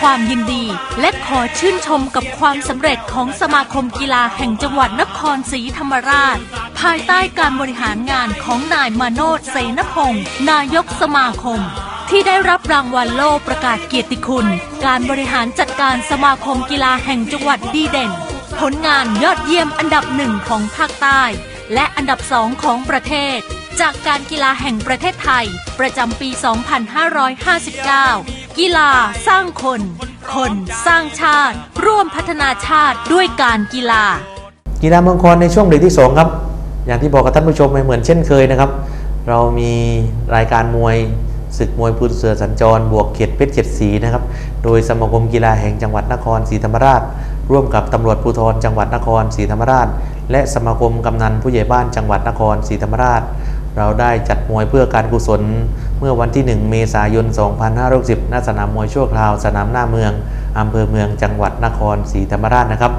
ความยินดี และขอชื่นชมกับความสำเร็จของสมาคมกีฬาแห่งจังหวัดนครศรีธรรมราช ภายใต้การบริหารงานของนายมาโนดเสนพงศ์นายกสมาคม ที่ได้รับรางวัลโล่ประกาศเกียรติคุณ การบริหารจัดการสมาคมกีฬาแห่งจังหวัดดีเด่น ผลงานยอดเยี่ยมอันดับหนึ่งของภาคใต้ และอันดับสองของประเทศ จากการกีฬาแห่งประเทศไทย ประจำปี 2559 กีฬาสร้างคน คนสร้างชาติ ร่วมพัฒนาชาติด้วยการกีฬา กีฬาเมืองคอนในช่วงเบรกที่ 2 ครับ อย่างที่บอกกับท่านผู้ชมไปเหมือนเช่นเคยนะครับ เรามีรายการมวยศึกมวยปืนเสือสัญจร บวกเขตเพชรเจ็ดสีนะครับ โดยสมาคมกีฬาแห่งจังหวัดนครศรีธรรมราช ร่วมกับตำรวจภูธรจังหวัดนครศรีธรรมราช และสมาคมกำนันผู้ใหญ่บ้านจังหวัดนครศรีธรรมราช เราได้จัดมวยเพื่อการกุศล เมื่อวันที่ 1 เมษายน 2560ณสนามมวยชั่วคราว สนามหน้าเมืองอำเภอเมืองจังหวัดนครศรีธรรมราชนะครับ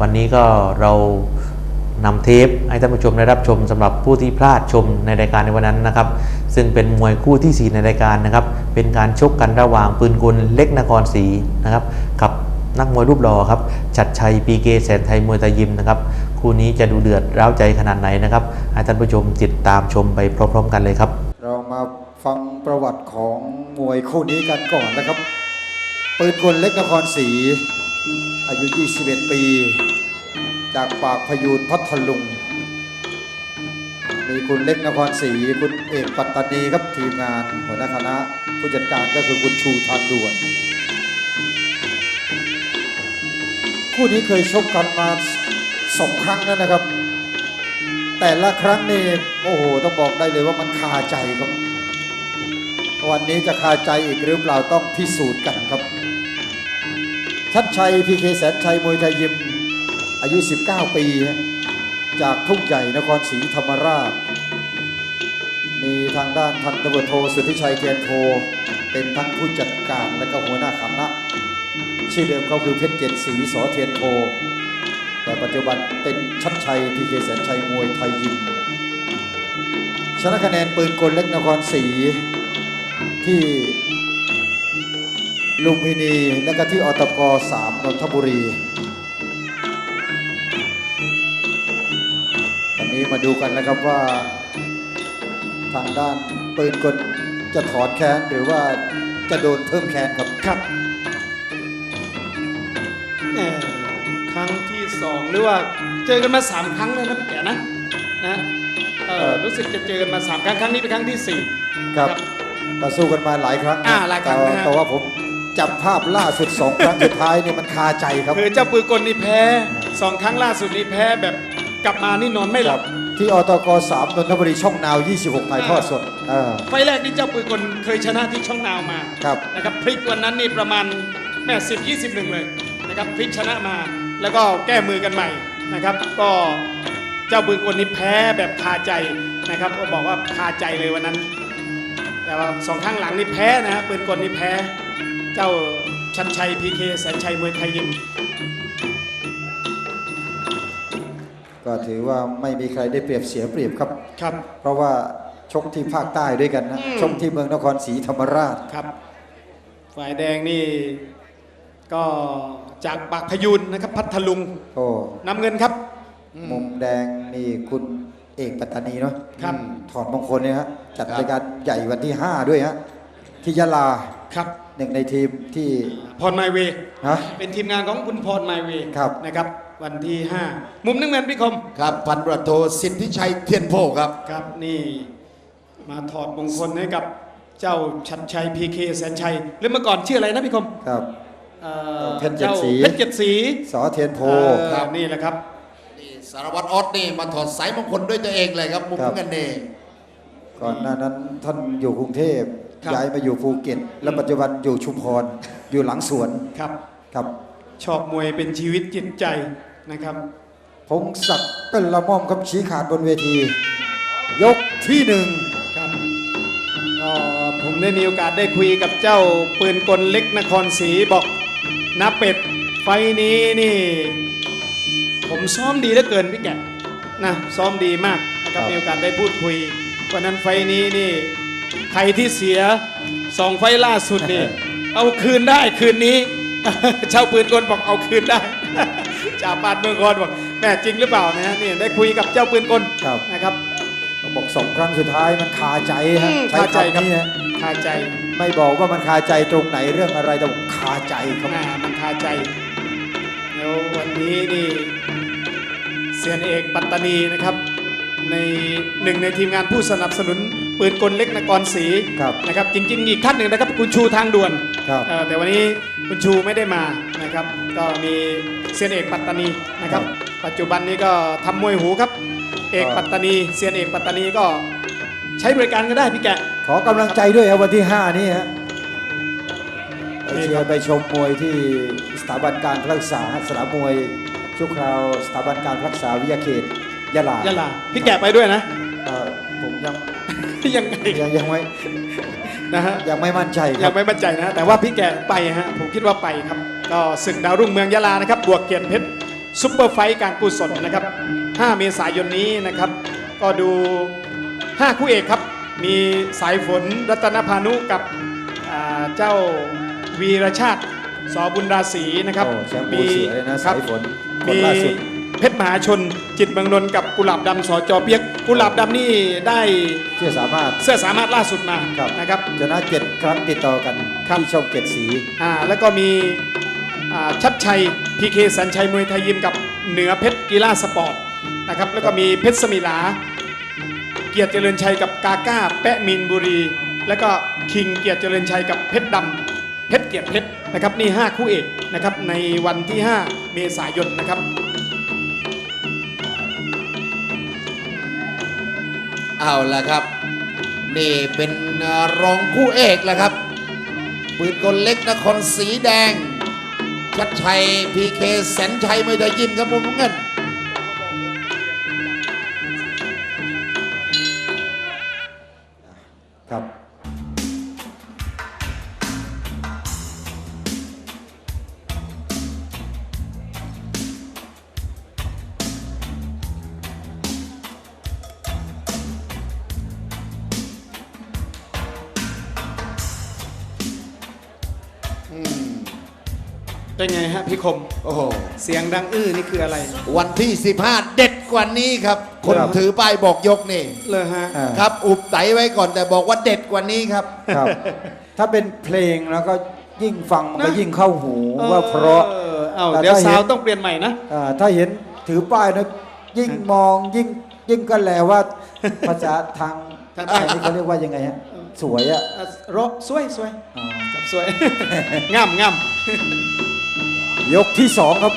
วันนี้ก็เรานำเทปให้ท่านผู้ชมได้รับชมสำหรับผู้ที่พลาดชมในรายการในวันนั้นนะครับ ซึ่งเป็นมวยคู่ที่ 4 ในรายการนะครับ เป็นการชกกันระหว่างปืนกลเล็กนครศรีนะครับกับนักมวยรูปหล่อครับ ชัดชัยปีเกแสนไทยมวยไทยยิมนะครับ คู่นี้จะดูเดือดร้าวใจขนาดไหนนะครับให้ท่านผู้ชมติดตามชมไปพร้อม ๆ กันเลยครับ เรามาฟังประวัติของมวยคู่นี้กันก่อนนะครับ ปืนกลเล็กนครศรีอายุ 21 ปี จากปากพยูนพัทลุง มีคุณเล็กนครศรีคุณเอกปัตตานีครับทีมงานหัวหน้าคณะผู้จัดการก็คือคุณชูทานด่วน คู่นี้เคยชกกันมา สองครั้งแล้วนะครับ แต่ละครั้งนี่โอ้โหต้องบอกได้เลยว่ามันคาใจครับ วันนี้จะคาใจอีกหรือเปล่าต้องพิสูจน์กันครับชัดชัยพีเคแสนชัยมวยไทยยิมอายุ 19 ปี จากทุ่งใหญ่นครศรีธรรมราช มีทางด้านพันตำรวจโทสุทธิชัยเทียนโท เป็นทั้งผู้จัดการและก็หัวหน้าคณะชื่อเดิมเขาคือเพชรเจ็ดสีสอเทียนโท ปัจจุบันเป็นชัดชัยพีเคแสนชัยมวยไทยยิมชนะคะแนนปืนกลเล็กนครศรีที่ลุมพินีและก็ที่อตกสามนนทบุรีตอนนี้มาดูกันนะครับว่า ทางด้านปืนกลจะถอนแค้นหรือว่าจะโดนเพิ่มแค้นครับครับ ที่สองหรือว่าเจอกันมาสามครั้งเลยนะพี่แกนะนะเอเอออรู้สึกจะเจอกันมาสามครั้งครั้งนี้เป็นครั้งที่สี่ ครับก็สู้กันมาหลายครั้งนะอ่าหลายครั้งแต่นะฮะ แต่ว่าผมจับภาพล่าสุดสองครั้งสุดท้ายเนี่ยมันคาใจครับ คือเจ้าปืนกลนี่แพ้สองครั้งล่าสุดนี่แพ้แบบกลับมานี่นอนไม่หลับ ที่อตกสามนนทบุรีช่องนาว 26ถ่ายทอดสดเออไฟล์แรกนี่เจ้าปืนกลเคยชนะที่ช่องนาวมาครับ นะครับพลิกวันนั้นนี่ประมาณแม่สิบยี่สิบหนึ่งเลยนะครับพลิกชนะมา แล้วก็แก้มือกันใหม่นะครับ ก็เจ้าปืนกลนี่แพ้แบบคาใจนะครับ ก็บอกว่าคาใจเลยวันนั้น แต่ว่าสองครั้งหลังนี่แพ้นะฮะปืนกลนี่แพ้ เจ้าชันชัยพีเคแสนชัยมวยไทยยิมก็ถือว่าไม่มีใครได้เปรียบเสียเปรียบครับ ครับ เพราะว่าชกที่ภาคใต้ด้วยกันนะอืมชกที่เมืองนครศรีธรรมราช ครับ ฝ่ายแดงนี่ ก็จากปากพยูนนะครับพัทลุงโอ้นำเงินครับ มุมแดงนี่คุณเอกปัตตานีเนาะครับอืมถอดมงคลเนี่ยฮะจัดรายการใหญ่วันที่ 5 ด้วยฮะที่ยะลาครับหนึ่งในทีมที่พรไมเวฮะเป็นทีมงานของคุณพรไมเวครับนะครับ วันที่ 5 มุมน้ำเงินพี่คมครับพันตำรวจโทสิทธิชัยเทียนโพครับครับนี่มาถอดมงคลให้กับเจ้าชัดชัยพีเคแสนชัยหรือเมื่อก่อนชื่ออะไรนะพี่คมครับ เอ่อเพชรเจ็ดจ้าสีเพชรเจ็ดสีสอเทียนโพเอ่อครับนี่แหละครับนี่สารวัตรออสนี่มาถอดสายมงคลด้วยตัวเองเลยครับมุมครับเงินเน่ก่อนหน้านั้นท่านอยู่กรุงเทพครับย้ายมาอยู่ภูเก็ต และปัจจุบันอยู่ชุมพรอยู่หลังสวนครับครับชอบมวยเป็นชีวิตจิตใจนะครับพงศักดิ์เป็นละม่อมครับชี้ขาดบนเวที ยกที่หนึ่งครับก็ผมได้มีโอกาสได้คุยกับเจ้าปืนกลเล็กนครศรีบอก นับเป็ดไฟล์นี้นี่ ผมซ้อมดีเหลือเกินพี่แกะนะซ้อมดีมากนะครับมีโอกาสได้พูดคุยวันนั้นไฟล์นี้นี่ใครที่เสียสองไฟล์ล่าสุดนี่ เอาคืนได้คืนนี้ชาวปืนกลบอกเอาคืนได้จ่าปานเมืองคอนบอกแม่จริงหรือเปล่านะฮะนี่ได้คุยกับเจ้าปืนกลครับนะครับต้องบอกสองครั้งสุดท้ายมันคาใจฮะอืมใช้คาใจครับคำนี้ฮะคาใจ ไม่บอกว่ามันคาใจตรงไหนเรื่องอะไรแต่บอกคาใจครับอ่ามันคาใจแล้ววันนี้นี่เซียนเอกปัตตานีนะครับ ในหนึ่งในทีมงานผู้สนับสนุน ปืนกลเล็กนครศรีครับนะครับจริง ๆ อีกท่านหนึ่งนะครับคุณชูทางด่วนครับ เอ่อแต่วันนี้คุณชูไม่ได้มานะครับ ก็มีเซียนเอกปัตตานีนะครับ ปัจจุบันนี้ก็ทำมวยหูครับ เอกปัตตานีเซียนเอกปัตตานีก็ใช้บริการก็ได้พี่แกะ ขอกำลังใจด้วยครับวันที่ 5 นี้ฮะไปนี่ เชีคยรับร์ไปชมมวยที่สถาบันการรักษาสนามมวยชั่วคราวสถาบันการรักษาวิทยาเขตยะลายะลาพี่แกะไปด้วยนะเอ่อผมยังยังไงยังยังไม่นะฮะยังไม่มั่นใจคยัรับงไม่มั่นใจนะ แต่ว่าพี่แกไปฮะผมคิดว่าไปครับ ก็ศึกดาวรุ่งเมืองยะลานะครับ บวกเกียรติเพชรซุปเปอร์ไฟท์การกุศลนะครับ 5 เมษายนนี้นะครับ ก็ดู 5 คู่เอกครับ มีสายฝนรัตนพานุกับอ่าเจ้า วีรชาติสอบุญราศีนะครับโอ้แชมป์ปูเสือเลยนะครัสายฝนคนมีล่าสุด เพชรมหาชนจิตเมืองนนท์กับกุหลาบดำสอจอเปียกกุหลาบดำนี่ได้เชื่อสามารถเสื้อสามารถล่าสุดมาครับนะครับ ชนะเจ็ดครั้งติดต่อกันครับ ที่ช่องเจ็ดสี อ่าแล้วก็มีอ่าชัดชัยพีเคสัญชัยมวยไทยยิมกับเหนือเพชรกีฬาสปอร์ตนะครับแล้วก็มีเพชรสมิลา เกียรติเจริญชัยกับกาก้า แปะมินบุรี แล้วก็คิงเกียรติเจริญชัยกับเพชรดำ เพชรเกียรติเพชรนะครับนี่ 5 คู่เอกนะครับในวันที่ 5 เมษายนนะครับเอาละครับ นี่เป็นรองคู่เอกแล้วครับปืนกลเล็กนครสีแดงชัดชัยพีเคแสนชัยไม่ได้ยินครับมุมน้ำเงิน เป็นไงฮะพี่คม โอ้โห เสียงดังอื้อนี่คืออะไร วันที่ 15 เด็ดกว่านี้ครับ คนครับ ถือป้ายบอกยกนี่ เลยฮะ อ่า ครับ อุบไตไว้ก่อนแต่บอกว่าเด็ดกว่านี้ครับ ครับ ถ้าเป็นเพลงแล้วก็ยิ่งฟังมันก็นะ ยิ่งเข้าหูว่าเพราะออเอาแต่เดี๋ยวถ้าเห็นสาวต้องเปลี่ยนใหม่นะอ่าถ้าเห็นถือป้ายนะยิ่งมองยิ่งยิ่งก็แลว่า ภาษาทางทางไทยนี่เขาเรียกว่ายังไงฮะสวยอะอะรอสวยสวยอ๋อจับสวยง่ำง่ ยกที่สองครับ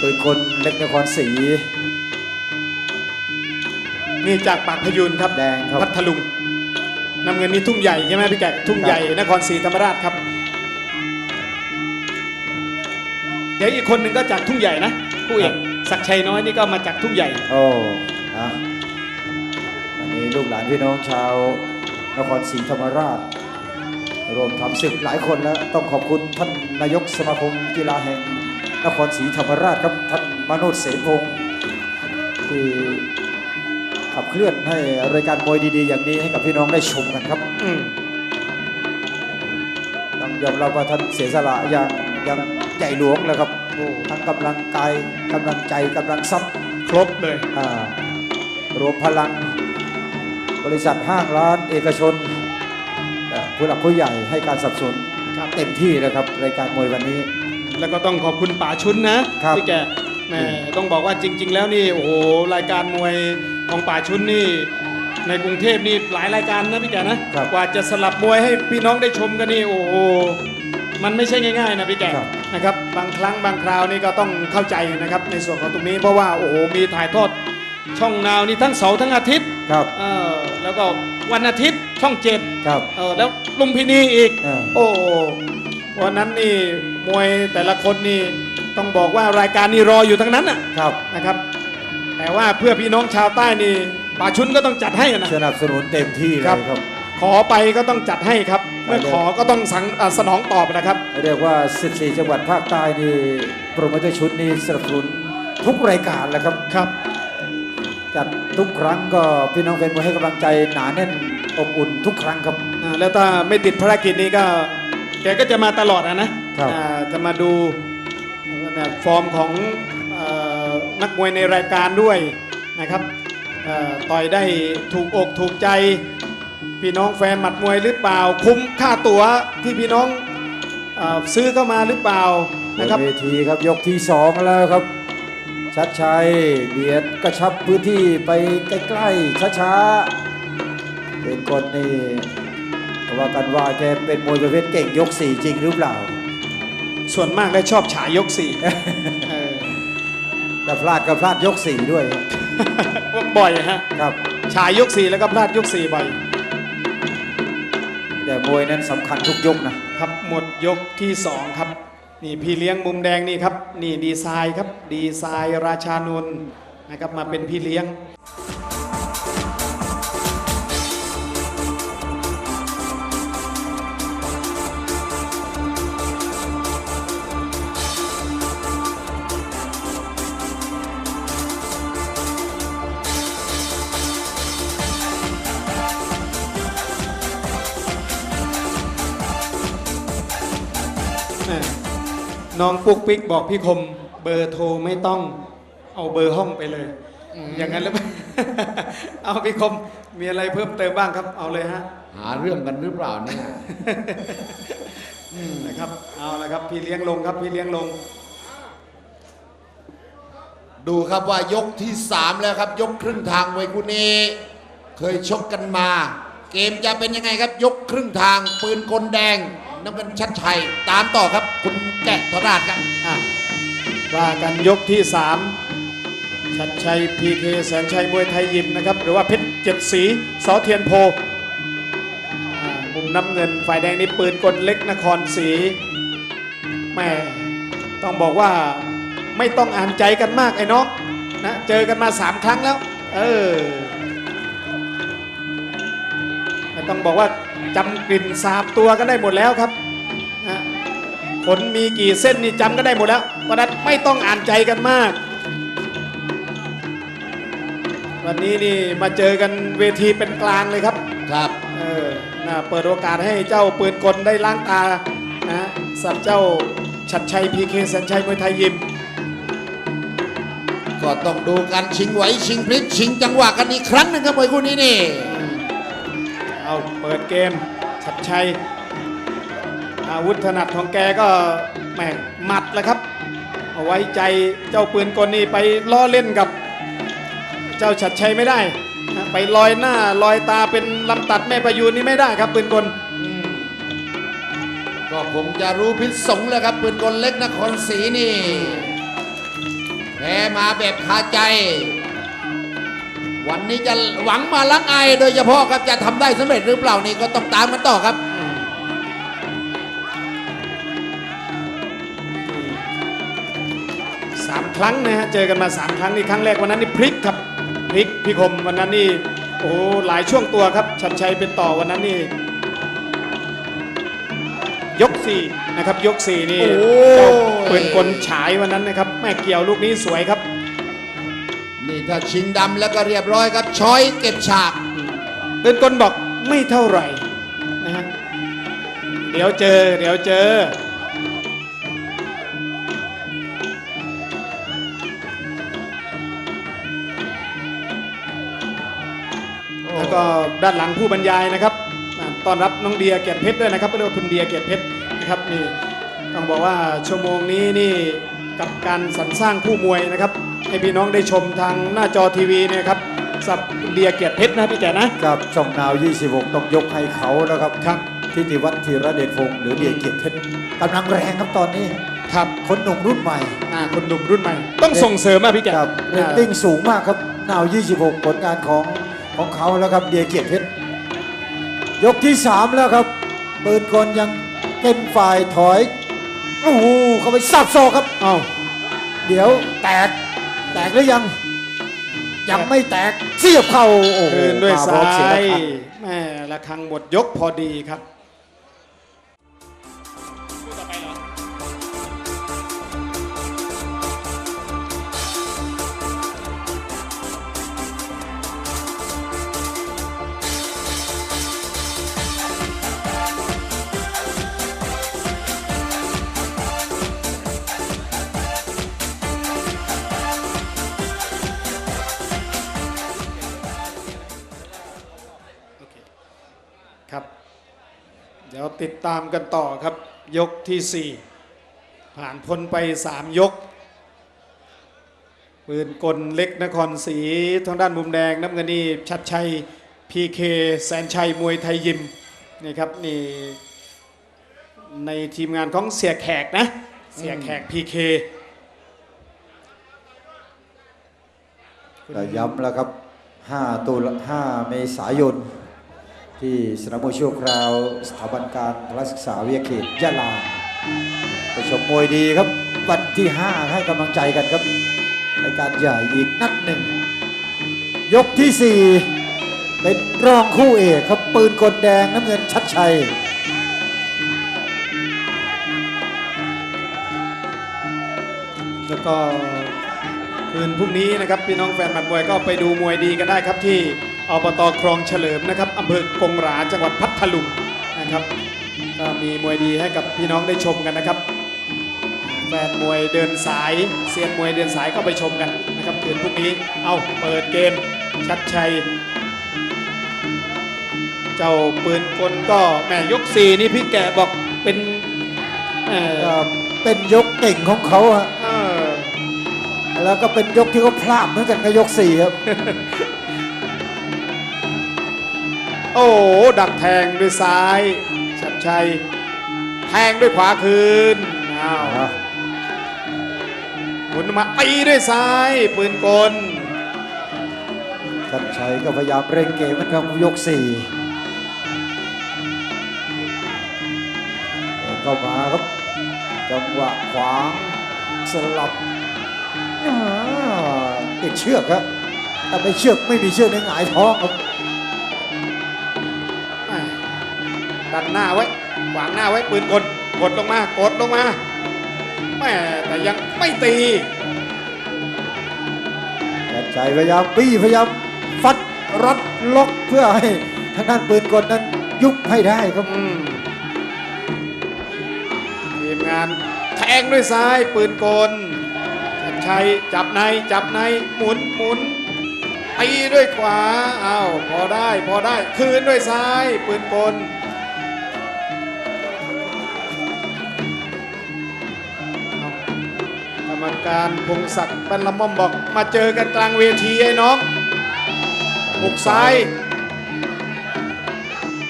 ปืนคนเล็กนครศรีำนี่จากปากพยูนครับแดงครับ พัทลุงน้ำเงินนี่ทุ่งใหญ่ใช่ไหมพี่แกะทุ่งใหญ่นครศรีธรรมราชครับ เดี๋ยวอีกคนหนึ่งก็จากทุ่งใหญ่นะผู้เอกศักดิ์ชัยน้อยนี่ก็มาจากทุ่งใหญ่ โอ้อะอันนี้ลูกหลานพี่น้องชาวนครศรีธรรมราช รวมทำศึกหลายคนแล้ว ต้องขอบคุณท่าน นายกสมาคมกีฬาแห่งนครศรีธรรมราชครับท่านมโนษเสนพงศ์ที่ขับเคลื่อนให้รายการมวยดีๆ อย่างนี้ให้กับพี่น้องได้ชมกันครับอืมต้องยอมรับว่าท่านเสียสละอย่างอย่างใหญ่หลวงเลยครับโอ้ทั้งกำลังกายกำลังใจกำลังทรัพย์ครบเลยอ่ารวมพลัง บริษัทห้างร้านเอกชนเอ่อผู้หลักผู้ใหญ่ให้การสนับสนุนครับ เต็มที่เลยครับรายการมวยวันนี้ แล้วก็ต้องขอบคุณป๋าชุนนะครับพี่แกะแหม่ต้องบอกว่าจริง ๆ แล้วนี่โอ้โหรายการมวยของป๋าชุนนี่ในกรุงเทพนี่หลายรายการนะพี่แกะนะครับ กว่าจะสลับมวยให้พี่น้องได้ชมกันนี่โอ้โหมันไม่ใช่ง่ายๆนะพี่แกะครับ นะครับบางครั้งบางคราวนี่ก็ต้องเข้าใจนะครับในส่วนของตรงนี้เพราะว่าโอ้โหมีถ่ายทอดช่องนาวนี่ทั้งเสาร์ทั้งอาทิตย์ ครับ เออแล้วก็วันอาทิตย์ ช่องเจ็ดครับ เออแล้วลุมพินีอีกเออโอ้วันนั้นนี่มวยแต่ละคนนี่ต้องบอกว่ารายการนี่รออยู่ทั้งนั้นน่ะครับ นะครับ แต่ว่าเพื่อพี่น้องชาวใต้นี่ป่าชุนก็ต้องจัดให้นะ สนับสนุนเต็มที่เลยครับ ครับ ขอไปก็ต้องจัดให้ครับ เมื่อไปเลยขอก็ต้องสังอ่าสนองตอบนะครับ เรียกว่า 14 จังหวัดภาคใต้นี่โปรโมเตอร์ชุดนี้สนับสนุนทุกรายการแหละครับ ครับ จัดทุกครั้งก็พี่น้องแฟนมวยให้กำลังใจหนาแน่น อบอุ่นทุกครั้งครับ อ่าแล้วถ้าไม่ติดภารกิจนี้ก็แกก็จะมาตลอดอะนะครับ อ่าจะมาดูเนี่ยฟอร์มของเอ่อนักมวยในรายการด้วยนะครับเอ่อต่อยได้ถูกอกถูกใจ พี่น้องแฟนหมัดมวยหรือเปล่า คุ้มค่าตั๋วที่พี่น้องเออซื้อเข้ามาหรือเปล่านะครับ เวทีครับยกที่สองแล้วครับ ชัดชัยเบียดกระชับพื้นที่ไปใกล้ๆช้าๆ เป็นคนนี่ว่ากันว่าแกเป็นมวยประเภทเก่งยกสี่จริงหรือเปล่า ส่วนมากได้ชอบฉายยกสี่เออแต่พลาดก็พลาดยกสี่ด้วยบ่อยฮะครับฉายยกสี่แล้วก็พลาดยกสี่บ่อยแต่มวยนั้นสำคัญทุกยกนะครับหมดยกที่สองครับนี่พี่เลี้ยงมุมแดงนี่ครับนี่ดีไซน์ครับดีไซน์ราชานนท์นะครับมาเป็นพี่เลี้ยง น้องปุ๊กปิ๊กบอกพี่คมเบอร์โทรไม่ต้องเอาเบอร์ห้องไปเลย อย่างนั้นหรือเปล่า เอาพี่คมมีอะไรเพิ่มเติมบ้างครับ เอาเลยฮะ หาเรื่องกันหรือเปล่าเนี่ยนะครับ เอาละครับ พี่เลี้ยงลงครับพี่เลี้ยงลง ดูครับว่ายกที่ 3 แล้วครับ ยกครึ่งทางไว้คู่นี้ เคยชกกันมา เกมจะเป็นยังไงครับ ยกครึ่งทางปืนกลแดง น้ำเงินชัดชัย ตามต่อครับ คุณแกะทราชครับอะว่ากันยกที่สามชัดชัยพีเคแสนชัยมวยไทยยิมนะครับ หรือว่าเพชรเจ็ดสีสอเทียนโพมุมน้ำเงินฝ่ายแดงนี่ปืนกลเล็กนครศรีแม่ต้องบอกว่าไม่ต้องอ่านใจกันมากไอ้น้องนะเจอกันมาสามครั้งแล้ว เออ ไม่ต้องบอกว่า จำกลิ่นสาบตัวกันได้หมดแล้วครับนะขนมีกี่เส้นนี่จำก็ได้หมดแล้วเพราะฉะนั้นไม่ต้องอ่านใจกันมาก วันนี้นี่มาเจอกันเวทีเป็นกลางเลยครับครับเออนะเปิดโอกาสให้เจ้าปืนกลได้ล้างตานะสับเจ้าชัดชัยพีเคแสนชัยมวยไทยยิมก็ต้องดูกันชิงไหวชิงพลิกชิงจังหวะกันอีกครั้งหนึงครับมวยคู่นี้นี่ เอาเปิดเกมชัดชัย อาวุธถนัดของแกก็แหมหมัดแหละครับ เอาไว้ใจเจ้าปืนกลนี่ไปล้อเล่นกับ เจ้าชัดชัยไม่ได้ ไปลอยหน้าลอยตาเป็นลำตัดแม่ประยูนนี่ไม่ได้ครับปืนกลก็คงจะรู้พิษสงแล้วครับปืนกลเล็กนครศรีนี่แพ้มาแบบคาใจ วันนี้จะหวังมาล้างไอโดยเฉพาะครับจะทำได้สำเร็จหรือเปล่านี่ก็ต้องตามกันต่อครับสามครั้งนะฮะเจอกันมาสามครั้งนี่ครั้งแรกวันนั้นนี่พลิกครับพลิกพี่คมวันนั้นนี่โอ้โหหลายช่วงตัวครับชัดชัยเป็นต่อวันนั้นนี่ยกสี่นะครับยกสี่นี่โอ้เจ้าปืนกลฉายวันนั้นนะครับแม่เกี่ยวลูกนี้สวยครับนี่ ถ้าชิงดำแล้วก็เรียบร้อยครับช้อยเก็บฉากปืนกลบอกไม่เท่าไหร่นะฮะเดี๋ยวเจอ เดี๋ยวเจอ แล้วก็ด้านหลังผู้บรรยายนะครับอ่าต้อนรับน้องเดียเกียรติเพชรด้วยนะครับเรียกว่าคุณเดียเกียรติเพชรนะครับนี่ต้องบอกว่าชั่วโมงนี้นี่กับการสรรสร้างคู่มวยนะครับ ให้พี่น้องได้ชมทางหน้าจอทีวีเนี่ยครับสับคุณเดียเกียรติเพชรนะพี่แกนะกับช่องนาว 26 ต้องยกให้เขานะครับครับทิติวัฒน์ธีระเดชพงศ์หรือเดียเกียรติเพชรกำลังแรงครับตอนนี้ครับคนหนุ่มรุ่นใหม่อ่าคนหนุ่มรุ่นใหม่ ต้องส่งเสริมอะพี่แกครับเรตติ้งสูงมากครับนาว 26 ผลงานของของเขาแล้วครับเดียเกียรติเพชรยกที่ 3 แล้วครับปืนกลยังเป็นฝ่ายถอยโอ้โหเข้าไปสับศอกครับอ้าวเดี๋ยวแตก แตกหรือยัง ยังไม่แตกเสียบเข้าโอ้โหคืนด้วยมาบซ้าล็อกเสียแล้วครับ แม่ระคังหมดยกพอดีครับครับ ติดตามกันต่อครับ ยกที่ 4 ผ่านพ้นไป 3 ยก ปืนกลเล็กนครศรีทางด้านมุมแดงน้ำเงินนี่ชัดชัยพีเคแสนชัยมวยไทยยิมนี่ครับนี่ในทีมงานของเสียแขกนะ เสียแขกพีเคก็ย้ำแล้วครับ5ตุลา5เมษายน ที่สนามมวยชั่วคราว สถาบันการพละศึกษาวิทยาเขตยะลา ไปชมมวยดีครับ วันที่ 5 ให้กำลังใจกันครับรายการใหญ่อีกนัดหนึ่ง ยกที่ 4 เป็นรองคู่เอกครับ ปืนกลแดงน้ำเงินชัดชัยแล้วก็คืนพรุ่งนี้นะครับ พี่น้องแฟนหมัดมวยก็ไปดูมวยดีกันได้ครับที่ อบตคลองเฉลิมนะครับอำเภอกงหราจังหวัดพัทลุงนะครับก็มีมวยดีให้กับพี่น้องได้ชมกันนะครับแฟนมวยเดินสายเซียนมวยเดินสายก็ไปชมกันนะครับคืนพรุ่งนี้เอาเปิดเกมชัดชัย เจ้าปืนกลก็แหม่ยกสี่นี่พี่แกบอกเป็นเอ่อก็เป็นยกเก่งของเขาฮะเออแล้วก็เป็นยกที่เขาพลาดเหมือนกันกับยกสี่ครับ โอ้โหดักแทงด้วยซ้ายชัดชัย แทงด้วยขวาคืนอ้าวหมุนมาตีด้วยซ้าย ปืนกลชัดชัยก็พยายามเร่งเกมเหมันครับยกสี่เข้ามาครับจังหวะขวางสลับอ่าติดเชือกครับแต่ไม่เชือกไม่มีเชือกในหงายท้องครับ ดันหน้าไว้ขวางหน้าไว้ปืนกลกดลงมากดลงมาแม่แต่ยังไม่ตีชัดชัยพยายามบี้พยายามฟัดรัดล็อกเพื่อให้ทางด้านปืนกลนั้นยุบให้ได้ครับอืมทีมงานแทงด้วยซ้ายปืนกลชัดชัยจับในจับในหมุนหมุนตีด้วยขวาอ้าวพอได้พอได้ คืนด้วยซ้ายปืนกล กรรมการพงศักดิ์เป็นละม่อมบอก มาเจอกันกลางเวทีไอ้น้องหุกซ้าย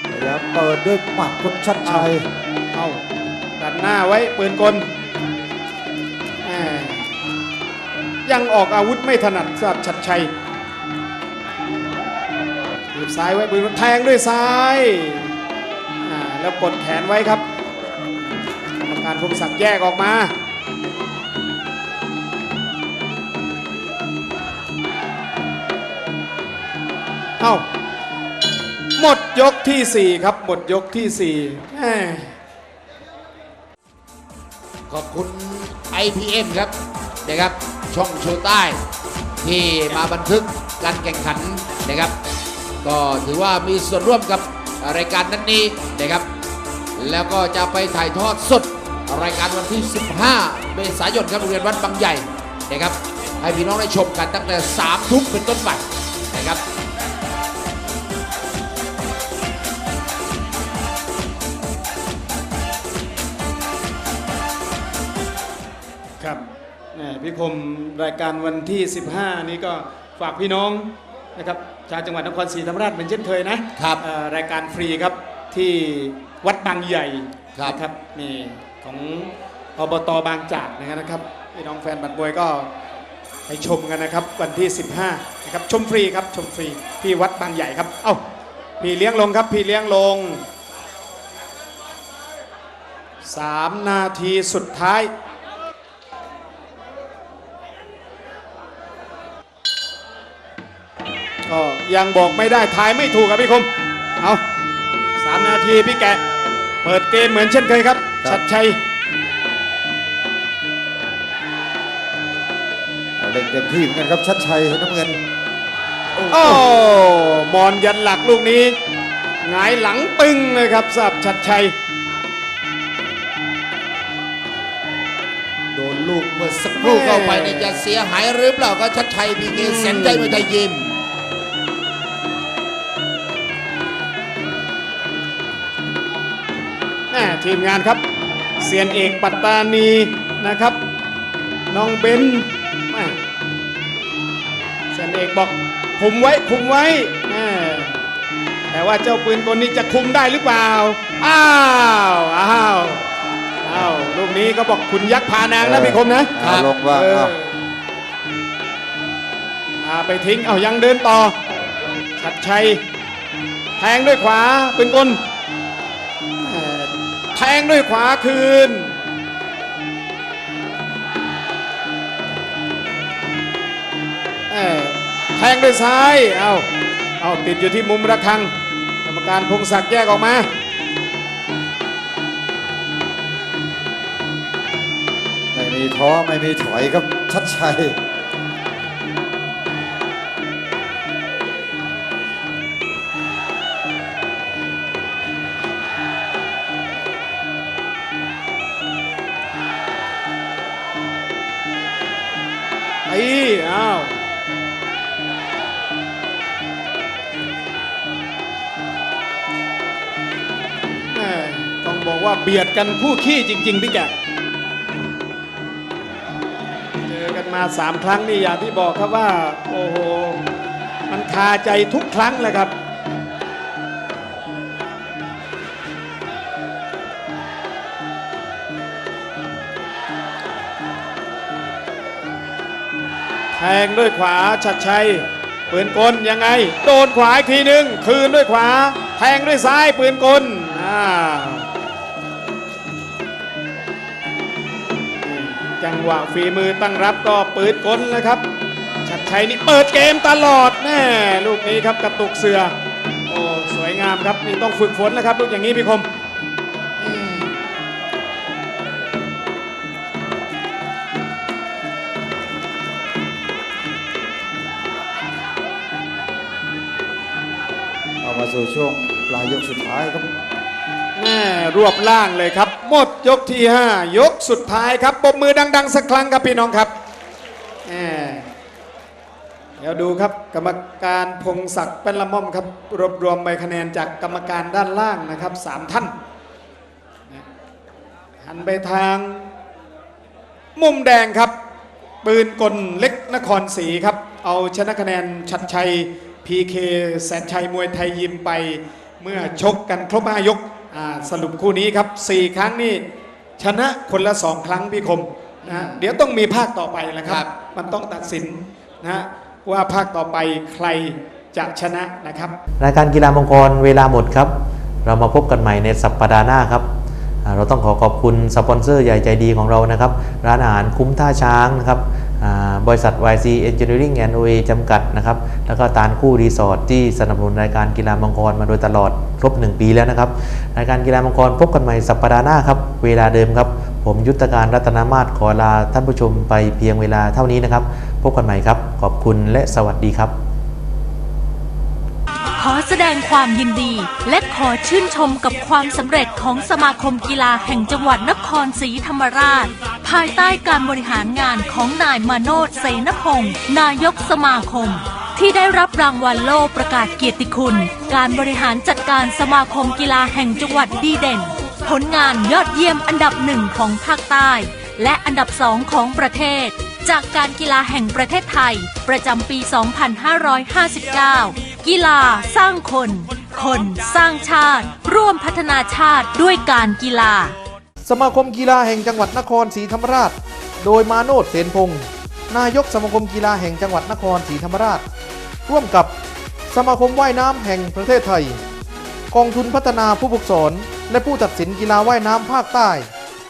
พยายามเปิดด้วยหมัดคุณชัดชัย เอาดันหน้าไว้ปืนกลแหม่ยังออกอาวุธไม่ถนัดสำหรับชัดชัยถีบซ้ายไว้ปืนกลแทงด้วยซ้ายอ่าแล้วกดแขนไว้ครับกรรมการพงศักดิ์แยกออกมา อ้าหมดยกที่ 4 ครับ หมดยกที่ 4แหม่ขอบคุณ IPM ครับนะครับ ช่องโชว์ใต้ ที่มาบันทึกการแข่งขันนะครับ ก็ถือว่ามีส่วนร่วมกับรายการนั้นนี้นะครับ แล้วก็จะไปถ่ายทอดสดรายการวันที่ 15 เมษายนครับโรงเรียนวัดบางใหญ่นะครับ ให้พี่น้องได้ชมกันตั้งแต่3ทุ่มเป็นต้นไป คมรายการวันที่ 15 นี้ก็ฝากพี่น้องนะครับชาวจังหวัดนครศรีธรรมราชเป็นเช่นเคยนะครับเอ่อรายการฟรีครับที่วัดบางใหญ่ครับ นะครับนี่ของอบตบางจากนะครับพี่น้องแฟนบัตรบวยก็ไปชมกันนะครับวันที่ 15นะครับชมฟรีครับชมฟรีที่วัดบางใหญ่ครับเอ้าพี่เลี้ยงลงครับพี่เลี้ยงลงสามนาทีสุดท้าย ก็ยังบอกไม่ได้ทายไม่ถูกครับพี่คม เอาสามนาทีพี่แกะ เปิดเกมเหมือนเช่นเคยครับ ครับ ชัดชัย เอาเล่นเต็มที่เหมือนกันครับชัดชัยน้ำเงินโอ้มอนยันหลักลูกนี้หงายหลังตึงเลยครับสำหรับชัดชัย โดนลูกเมื่อสักครู่เข้าไปนี่จะเสียหายหรือเปล่าก็ชัดชัยพีเกแสนใจไม่ได้ยิม แม่ทีมงานครับเซียนเอกปัตตานีนะครับ น้องเบนแม่เซียนเอกบอกคุมไว้คุมไว้แม่แต่ว่าเจ้าปืนกลนี้จะคุมได้หรือเปล่า อ้าวอ้าวอ้าวลูกนี้ก็บอกคุณยักษ์พานางนะพี่คมนะเอาลงว่าเออเอาพาไปทิ้งเอายังเดินต่อชัดชัยแทงด้วยขวาปืนกลเอ่อแท งด้วยขวาคืน แทงด้วยซ้าย เอาเอาติดอยู่ที่มุมระฆัง กรรมการพงศักดิ์แยกออกมา ไม่มีท้อไม่มีถอยครับชัดชัย เบียดกันคู่ขี้จริง ๆ พี่แกเจอกันมาสามครั้งนี่อย่างที่บอกครับว่า โอ้โห มันคาใจทุกครั้งเลยครับแทงด้วยขวาชัดชัยปืนกลยังไง โดนขวาอีกทีหนึ่งคืนด้วยขวา แทงด้วยซ้ายปืนกลอ่า จังหวะฝีมือตั้งรับก็ปืนกลแล้วครับ ชัดชัยนี่เปิดเกมตลอดแน่ลูกนี้ครับกระตุกเสือโอ้สวยงามครับนี่ต้องฝึกฝนนะครับ ลูกอย่างนี้พี่คมเอามาสู่ช่วงปลายยกสุดท้ายครับ แม่รวบล่างเลยครับ หมดยกที่ 5 ยกสุดท้ายครับปรบมือดัง ๆ สักครั้งครับพี่น้องครับแหมเดี๋ยวดูครับกรรมการพงศักดิ์เป็นละม่อมครับ รวบรวมใบคะแนนจากกรรมการด้านล่างนะครับสามท่านหันไปทางมุมแดงครับ ปืนกลเล็กนครศรีครับ เอาชนะคะแนนชัดชัย PK แสนชัยมวยไทยยิมไปเมื่อชกกันครบห้ายก สรุปคู่นี้ครับ 4 ครั้งนี่ชนะคนละ 2 ครั้งพี่คมนะฮะเดี๋ยวต้องมีภาคต่อไปแหละคครัรับบมันต้องตัดสินนะฮะว่าภาคต่อไปใครจะชนะนะครับ รายการกีฬามงคลเวลาหมดครับ เรามาพบกันใหม่ในสัปดาห์หน้าครับอ่าเราต้องขอขอบคุณสปอนเซอร์ใหญ่ใจดีของเรานะครับ ร้านอาหารคุ้มท่าช้างนะครับอ่า บริษัท YC Engineering and OA จำกัดนะครับ แล้วก็ตาลคู่รีสอร์ทที่สนับสนุนรายการกีฬามังกรมาโดยตลอดครบ 1 ปีแล้วนะครับ รายการกีฬามังกรพบกันใหม่สัปดาห์หน้าครับ เวลาเดิมครับ ผมยุทธการรัตนามาศขอลาท่านผู้ชมไปเพียงเวลาเท่านี้นะครับ พบกันใหม่ครับ ขอบคุณและสวัสดีครับ อแสดงความยินดี และขอชื่นชมกับความสำเร็จของสมาคมกีฬาแห่งจังหวัดนครศรีธรรมราช ภายใต้การบริหารงานของนายมาโนดเสนพงศ์นายกสมาคม ที่ได้รับรางวัลโล่ประกาศเกียรติคุณ การบริหารจัดการสมาคมกีฬาแห่งจังหวัดดีเด่น ผลงานยอดเยี่ยมอันดับหนึ่งของภาคใต้ และอันดับสองของประเทศ จากการกีฬาแห่งประเทศไทย ประจำปี 2559 กีฬาสร้างคน คนสร้างชาติ ร่วมพัฒนาชาติด้วยการกีฬา สมาคมกีฬาแห่งจังหวัดนครศรีธรรมราช โดยมาโนดเสนพงศ์นายกสมาคมกีฬาแห่งจังหวัดนครศรีธรรมราช ร่วมกับสมาคมว่ายน้ำแห่งประเทศไทย กองทุนพัฒนาผู้ฝึกสอนและผู้ตัดสินกีฬาว่ายน้ำภาคใต้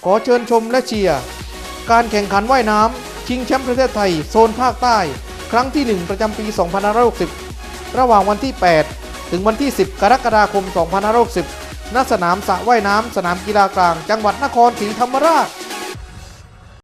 ขอเชิญชมและเชียร์การแข่งขันว่ายน้ำชิงแชมป์ประเทศไทยโซนภาคใต้ ครั้งที่ 1 ประจำปี 2560 ระหว่างวันที่ 8 ถึงวันที่ 10 กรกฎาคม 2560ณสนามสระว่ายน้ำสนามกีฬากลาง จังหวัดนครศรีธรรมราช